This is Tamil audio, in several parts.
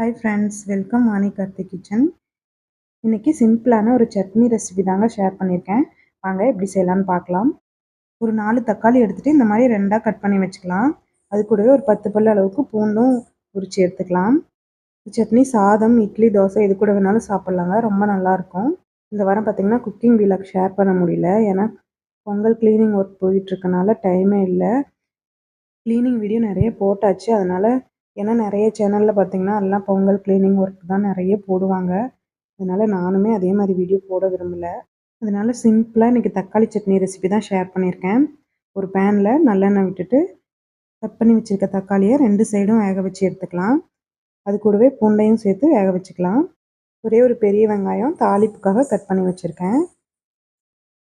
Hi friends welcome Mani Karthik kitchen இன்றைக்கி சிம்பிளான ஒரு சட்னி ரெசிபி தாங்க ஷேர் பண்ணியிருக்கேன். வாங்க எப்படி செய்யலான்னு பார்க்கலாம். ஒரு நாலு தக்காளி எடுத்துகிட்டு இந்த மாதிரி ரெண்டாக கட் பண்ணி வச்சுக்கலாம். அது கூடவே ஒரு பத்து பல்லு அளவுக்கு பூண்டும் உரிச்சு எடுத்துக்கலாம். சட்னி சாதம் இட்லி தோசை இது கூட வேணாலும் சாப்பிட்லாங்க. ரொம்ப நல்லாயிருக்கும் இந்த வாரம் பார்த்திங்கன்னா குக்கிங் வீலாக் ஷேர் பண்ண முடியல. ஏன்னா பொங்கல் க்ளீனிங் ஒர்க் போயிட்டுருக்கனால டைமே இல்லை. க்ளீனிங் வீடியோ நிறைய போட்டாச்சு. அதனால் ஏன்னா நிறைய சேனலில் பார்த்தீங்கன்னா எல்லாம் பொங்கல் க்ளீனிங் ஒர்க் தான் நிறைய போடுவாங்க. அதனால் நானுமே அதே மாதிரி வீடியோ போட விரும்பலை. அதனால் சிம்பிளாக இன்றைக்கி தக்காளி சட்னி ரெசிபி தான் ஷேர் பண்ணியிருக்கேன். ஒரு பேனில் நல்லெண்ணெய் விட்டுட்டு கட் பண்ணி வச்சுருக்க தக்காளியை ரெண்டு சைடும் வேக வச்சு எடுத்துக்கலாம். அது கூடவே பூண்டையும் சேர்த்து வேக வச்சுக்கலாம். ஒரே ஒரு பெரிய வெங்காயம் தாளிப்புக்காக கட் பண்ணி வச்சுருக்கேன்.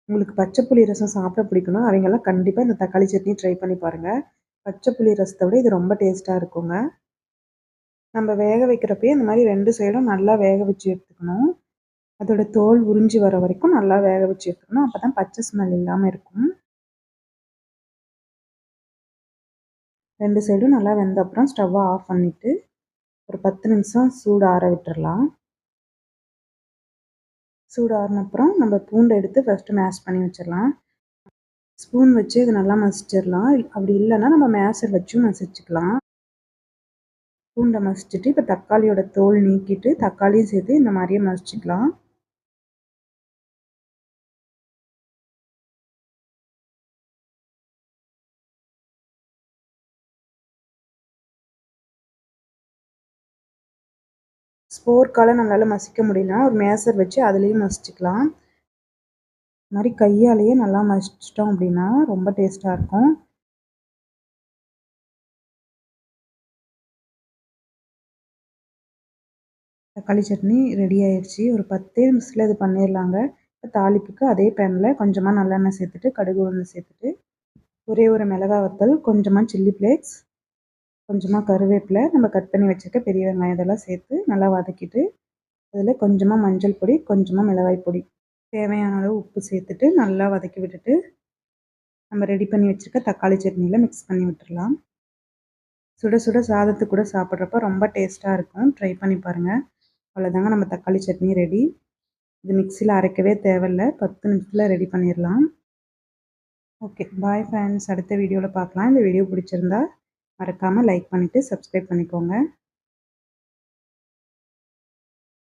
உங்களுக்கு பச்சை புளி ரசம் சாப்பிட பிடிக்கணும் அவங்கெல்லாம் கண்டிப்பாக இந்த தக்காளி சட்னி ட்ரை பண்ணி பாருங்கள் பச்சை புளி ரசத்தை விட இது ரொம்ப டேஸ்ட்டாக இருக்குங்க. நம்ம வேக வைக்கிறப்பயே இந்த மாதிரி ரெண்டு சைடும் நல்லா வேக வச்சு எடுத்துக்கணும். அதோட தோல் உறிஞ்சி வர வரைக்கும் நல்லா வேக வச்சு எடுத்துக்கணும். அப்போ தான் பச்சை ஸ்மெல் இல்லாமல் இருக்கும். ரெண்டு சைடும் நல்லா வெந்த அப்புறம் ஸ்டவ்வை ஆஃப் பண்ணிவிட்டு ஒரு பத்து நிமிஷம் சூடு ஆற விட்டுடலாம் சூடு ஆறின அப்புறம் நம்ம பூண்டை எடுத்து ஃபஸ்ட்டு மேஷ் பண்ணி வச்சிடலாம். ஸ்பூன் வச்சு இது நல்லா மசிச்சிடலாம். அப்படி இல்லைன்னா நம்ம மேசர் வச்சும் மசிச்சுக்கலாம். பூண்டை மசிச்சுட்டு இப்போ தக்காளியோட தோல் நீக்கிட்டு தக்காளியும் சேர்த்து இந்த மாதிரியே மசிச்சுக்கலாம். ஸ்போர்க்கால் நம்மளால் மசிக்க முடியலன்னா ஒரு மேசர் வச்சு அதுலேயும் மசிச்சுக்கலாம். இது மாதிரி கையாலேயே நல்லா மசிச்சிட்டோம் அப்படின்னா ரொம்ப டேஸ்ட்டாக இருக்கும். தக்காளி சட்னி ரெடி ஆயிடுச்சு. ஒரு பத்தே நிமிஷத்தில் இது பண்ணிடலாங்க. தாளிப்புக்கு அதே பேனில் கொஞ்சமாக நல்லெண்ணெய் சேர்த்துட்டு கடுகு உளுந்து சேர்த்துட்டு ஒரே ஒரு மிளகா வத்தல் கொஞ்சமாக சில்லி ஃப்ளேக்ஸ் கொஞ்சமாக கருவேப்பிலை நம்ம கட் பண்ணி வச்சுருக்க பெரிய வெங்காயம் இதெல்லாம் சேர்த்து நல்லா வதக்கிட்டு அதில் கொஞ்சமாக மஞ்சள் பொடி கொஞ்சமாக மிளகாய் பொடி. தேவையான அளவு உப்பு சேர்த்துட்டு நல்லா வதக்கி விட்டுட்டு நம்ம ரெடி பண்ணி வச்சுருக்க தக்காளி சட்னியில் மிக்ஸ் பண்ணி விட்டுடலாம் சுட சுட சாதத்து கூட சாப்பிட்றப்ப ரொம்ப டேஸ்ட்டாக இருக்கும். ட்ரை பண்ணி பாருங்கள் அவ்வளோதாங்க நம்ம தக்காளி சட்னி ரெடி இது மிக்சியில் அரைக்கவே தேவையில்ல. பத்து நிமிஷத்தில் ரெடி பண்ணிடலாம் ஓகே பாய் ஃப்ரெண்ட்ஸ் அடுத்த வீடியோவில் பார்க்கலாம் இந்த வீடியோ பிடிச்சிருந்தா மறக்காமல் லைக் பண்ணிவிட்டு சப்ஸ்கிரைப் பண்ணிக்கோங்க.